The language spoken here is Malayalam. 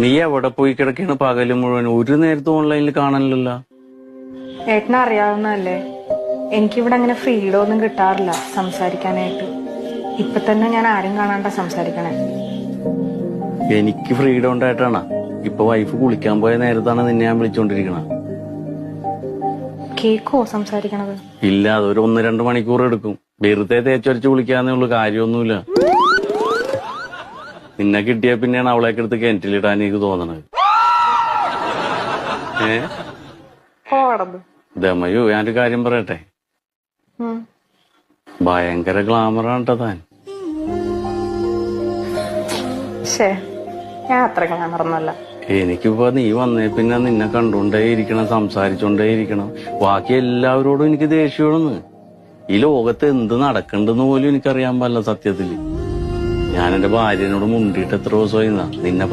നീ എവിടെ പോയി കിടക്കാണ് പകൽ മുഴുവൻ? ഒരു നേരത്തെ ഓൺലൈനിൽ കാണാനില്ലല്ലോ ഏട്ടന അറിയാവുന്നതല്ലേ? എനിക്കിവിടെ അങ്ങനെ ഫ്രീഡം ഒന്നും കിട്ടാറില്ല സംസാരിക്കാനായിട്ട്. ഇപ്പൊ തന്നെ ഞാൻ ആരും കാണാണ്ട സംസാരിക്കണേ. എനിക്ക് ഫ്രീഡം ഉണ്ടായിട്ടാണ്. ഇപ്പൊ വൈഫ് കുളിക്കാൻ പോയ നേരത്താണ് നിന്നെ ഞാൻ വിളിച്ചോണ്ടിരിക്കണ. കേക്കോ സംസാരിക്കണത്? ഇല്ല അതൊരു ഒന്ന് രണ്ട് മണിക്കൂർ എടുക്കും. വെറുതെ തേച്ചൊരച്ച് കുളിക്കാന്നേ ഉള്ളു കാര്യമൊന്നുമില്ല. നിന്നെ കിട്ടിയ പിന്നെയാണ് അവളേക്ക് എടുത്ത് കിണറ്റിലിടാൻ എനിക്ക് തോന്നണത്. ഏ? ഞാൻ ഒരു ഞാനൊരു കാര്യം പറയട്ടെ? ഭയങ്കര ഗ്ലാമറാണ് കേട്ടോ താൻ. ശേ ഞാൻ അത്ര ഗ്ലാമറൊന്നുമല്ല എനിക്കിപ്പോ നീ വന്നേ പിന്നെ നിന്നെ കണ്ടുകൊണ്ടേ ഇരിക്കണം സംസാരിച്ചോണ്ടേ ഇരിക്കണം. ബാക്കി എല്ലാവരോടും എനിക്ക് ദേഷ്യമാണെന്ന് ഈ ലോകത്ത് എന്ത് നടക്കണ്ടെന്ന് പോലും എനിക്കറിയാൻ പാടില്ല സത്യത്തിൽ. ഞാൻ എന്റെ ഭാര്യനോട് മുണ്ടിട്ട് എത്ര ദിവസമായി നിന്നെ